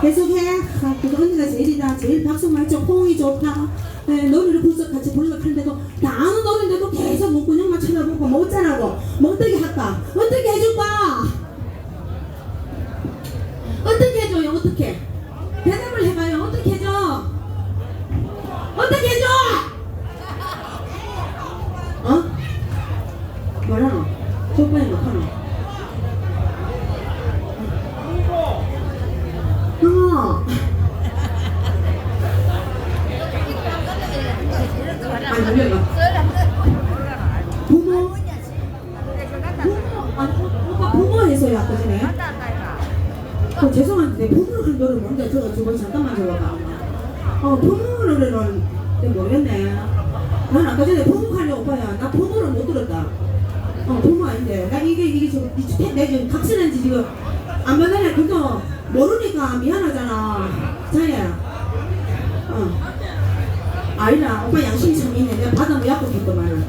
계속해. 아, 그래도 언니가 제일이다. 제일 박수 말죠. 호응이 좋다. 네, 노래를 불러 같이 하는데도 다 아는 노래인데도 계속 문구녕만 쳐다보고 뭐 어쩌라고. 뭐 어떻게 할까? 어떻게 해줄까? 어, 죄송한데, 뭔데? 저거, 저거 잠깐만 줘봐. 어, 좀 모르겠네. 난 아까 전에 부모 하려 오빠야. 나 부모를 못 들었다. 어, 부모 아닌데. 나 이게, 이게 지금, 내 지금 각신한지 지금 안 받아내. 그거 모르니까 미안하잖아. 자야. 어. 아니라 오빠 양심이 참 있네. 내가 받아면 약속했더만은.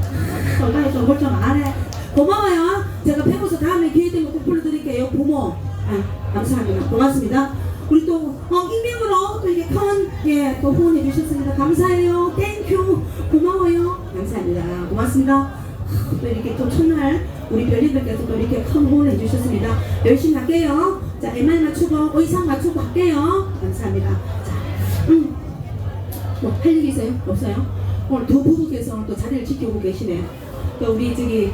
어, 나좀 걱정 안 해. 고마워요. 제가 배고서 다음에 기회 되면 꼭 불러드릴게요. 부모. 아, 감사합니다. 고맙습니다. 우리 또, 어, 익명으로 또 이렇게 큰, 예, 또 후원해 주셨습니다. 감사해요. 땡큐. 고마워요. 감사합니다. 고맙습니다. 하, 또 이렇게 또 첫날 우리 별님들께서 또 이렇게 큰 후원해 주셨습니다. 열심히 할게요. 자, MR 맞추고 의상 맞추고 할게요. 감사합니다. 자, 음. 뭐, 할 얘기 있어요? 없어요? 오늘 두 부부께서 또 자리를 지켜오고 계시네. 또 우리 저기,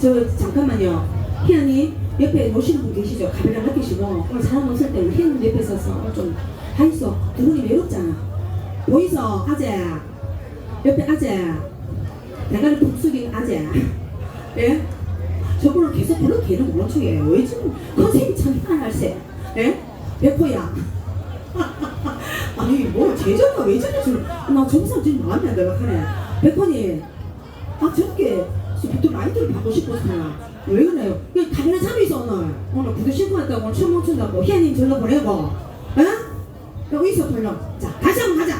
저, 잠깐만요. 희연이 옆에 모시는 분 계시죠? 카메라 맡기시고. 오늘 사람 없을 때 우리 희연님 옆에 서서 좀, 다 있어. 두 분이 외롭잖아. 보이소? 아재. 옆에 아재. 대가리 푹 숙인 아재. 예? 저분을 계속 불러 걔는 모른 척이에요. 왜 지금 컨셉이 참 희한할세. 예? 백호야. 아니 뭐 제자가 왜 저래 지금 나 정상 지금 마음에 안 들어 하네 백호님 아 저렇게 또 라이트를 받고 싶어서 왜 그래요? 그 카메라 잡이 있어 오늘. 오늘 구두 신고 왔다고 오늘 춤 멈춘다고. 희연님 절로 보내고. 에? 여기 있어 불러 자 다시 한번 가자 자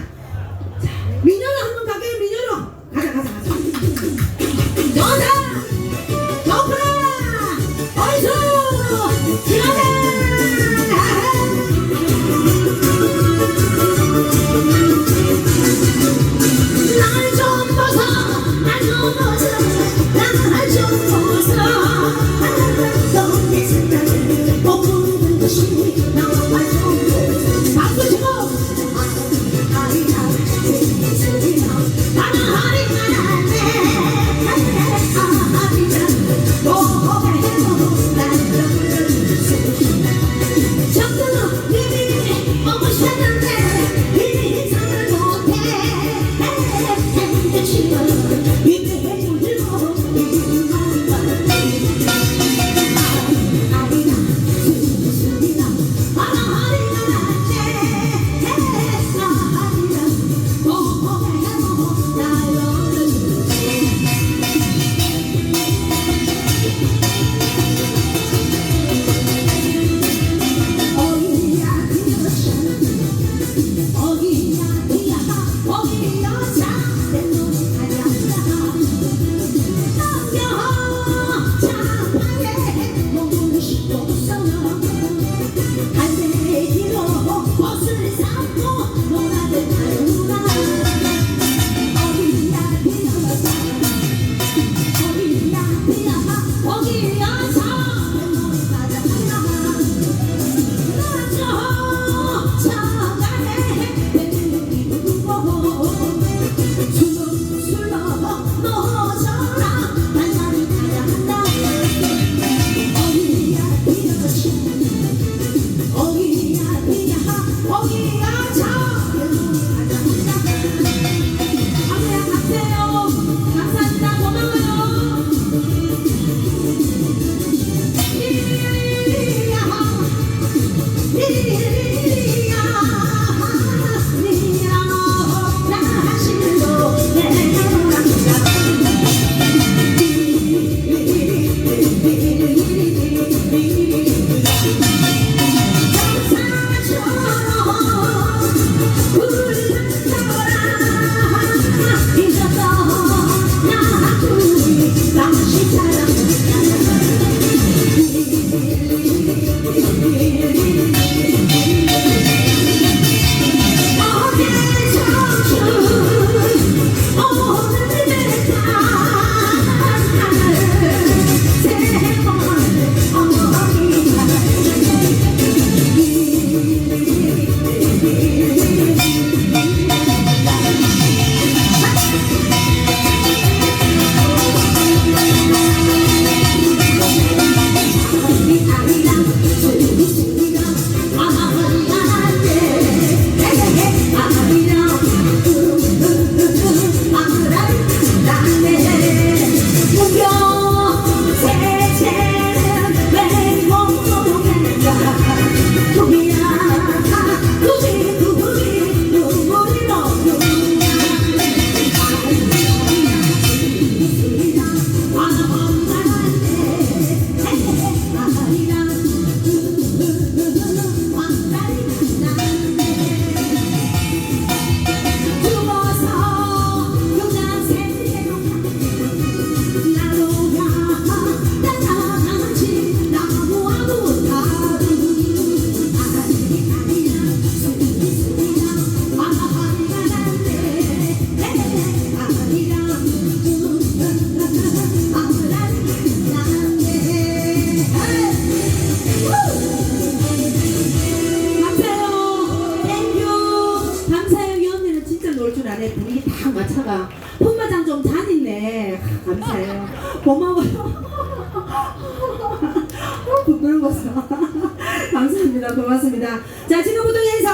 고맙습니다. 자, 지금부터 해서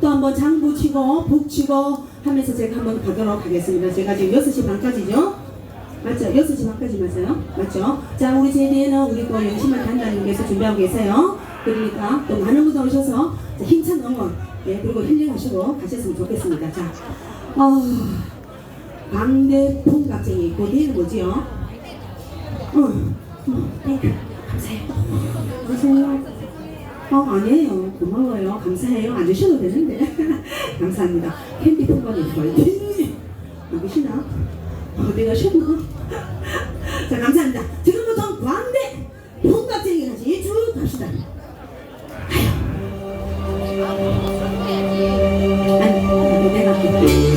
또 한번 장부 치고, 복 치고 하면서 제가 한번 가도록 하겠습니다. 제가 지금 6시 반까지죠? 맞죠? 6시 반까지 맞아요? 맞죠? 자, 우리 제대는 우리 또 영심한 단장님께서 준비하고 계세요. 그러니까 또 많은 분들 오셔서 자, 힘찬 응원, 예, 그리고 힐링하시고 가셨으면 좋겠습니다. 자, 어, 광대 폰깍쟁이, 그 뒤에는 뭐지요? 어, 어, 땡큐. 감사해요. 감사해요. 어, 아니에요. 고마워요. 감사해요. 안 주셔도 되는데. 감사합니다. 캔디 풍선이 화이팅! 누구시나? 어디 가셨나? 자, 감사합니다. 지금부터 광대 폰깍쟁이까지 쭉 갑시다. 아니, 내가 할게.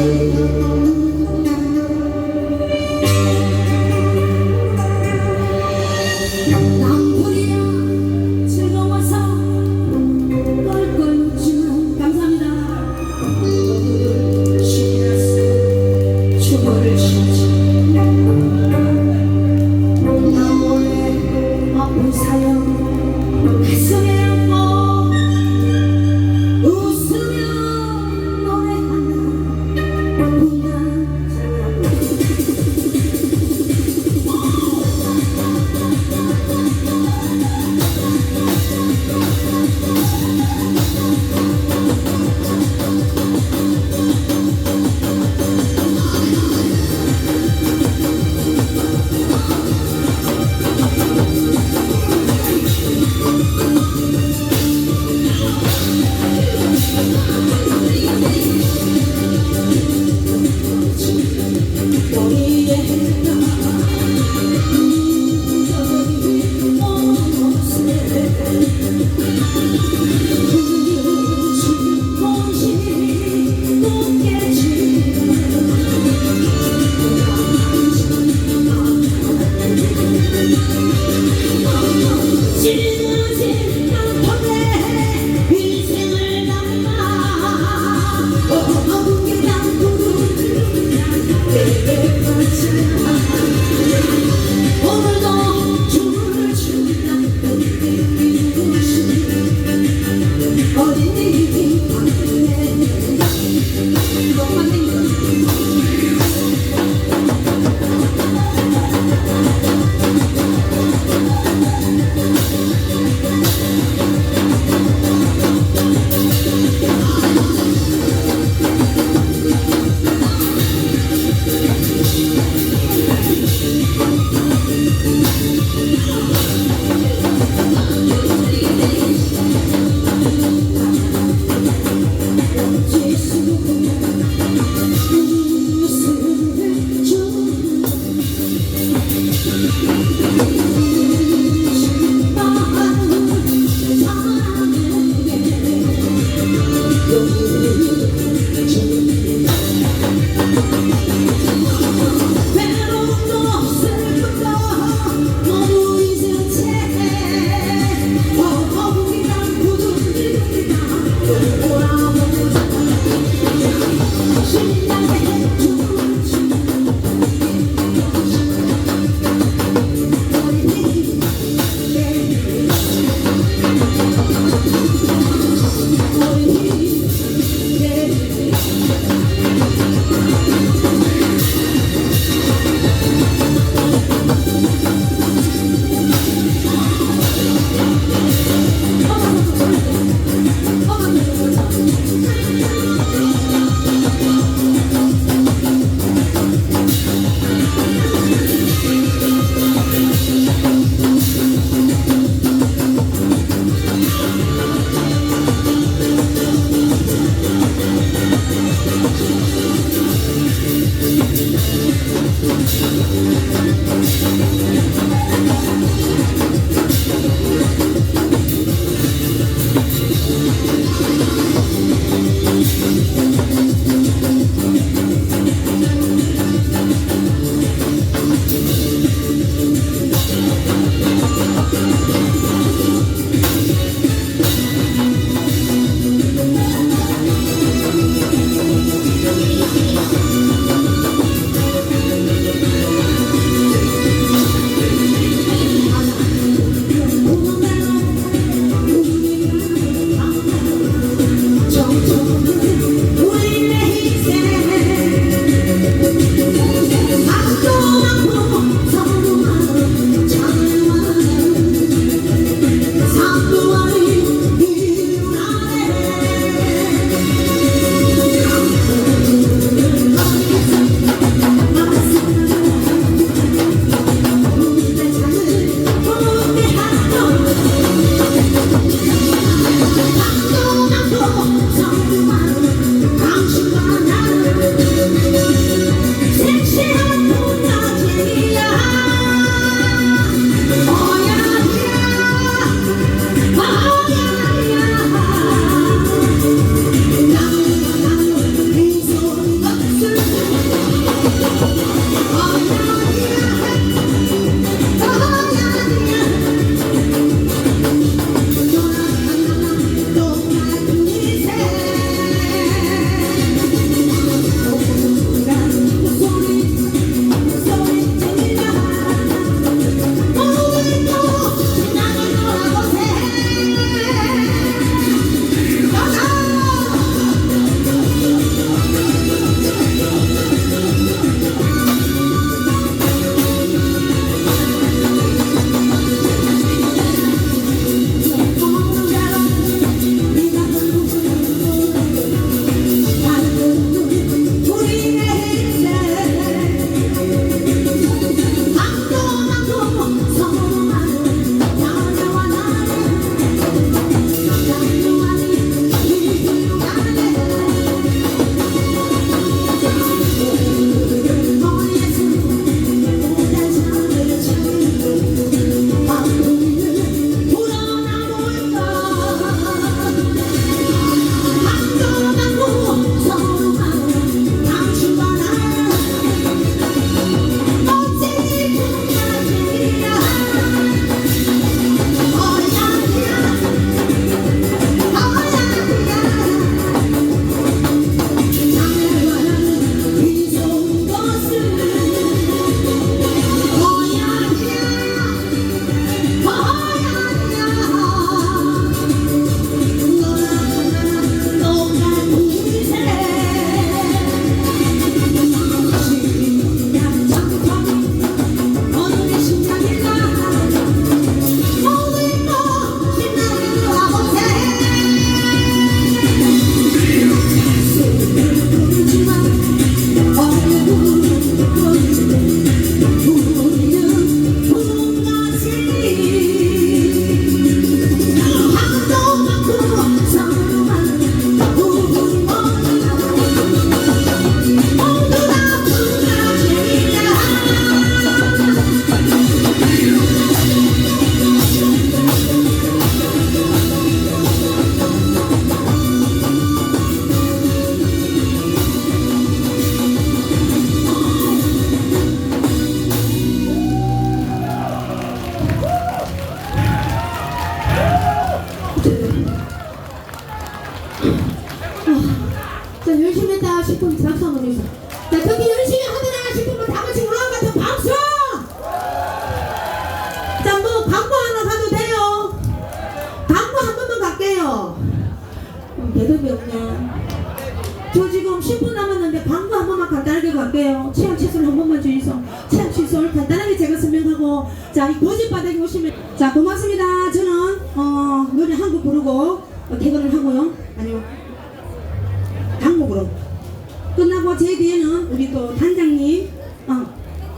끝나고 제 뒤에는 우리 또 단장님 어,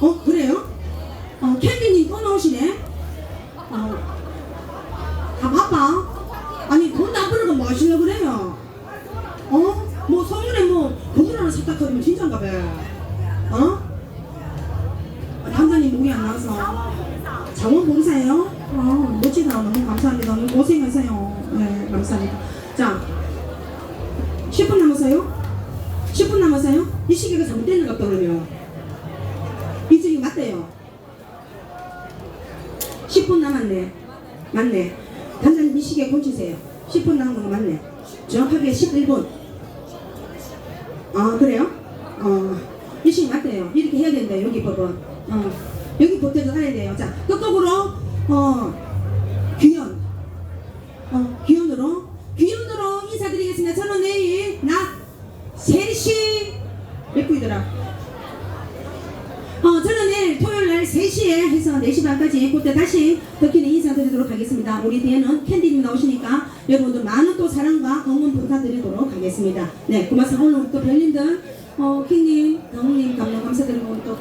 어 10분 남은 거 맞네 정확하게 11분 아 그래요? 어이 시계 맞대요 이렇게 해야 된다 여기 법은 어 여기 보태도 알아야 돼요 자 끝곡으로 어 규현 어, 귀연으로 귀연으로 인사드리겠습니다. 저는 내일 낮 3시 몇 분이더라? 어, 저는 내일 토요일 날 3시에 해서 4시 반까지 그때 다시 덕기는 인사드리도록 하겠습니다. 우리 뒤에는 캔디님 나오시니까 여러분들 많은 또 사랑과 응원 부탁드리도록 하겠습니다. 네, 고맙습니다. 오늘 또 별님들, 어, 킹님, 강님, 감독 감사드리고 또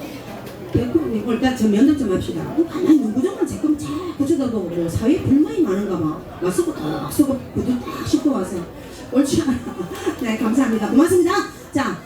백구님 일단 저 면담 좀 합시다. 어, 가만히 연구정만 제끔 자꾸 쳐다보고. 사회에 불만이 많은가 봐. 막쓰고 다 막쓰고 구두 딱 씻고 와서 옳지 않아. 네, 감사합니다. 고맙습니다. 자,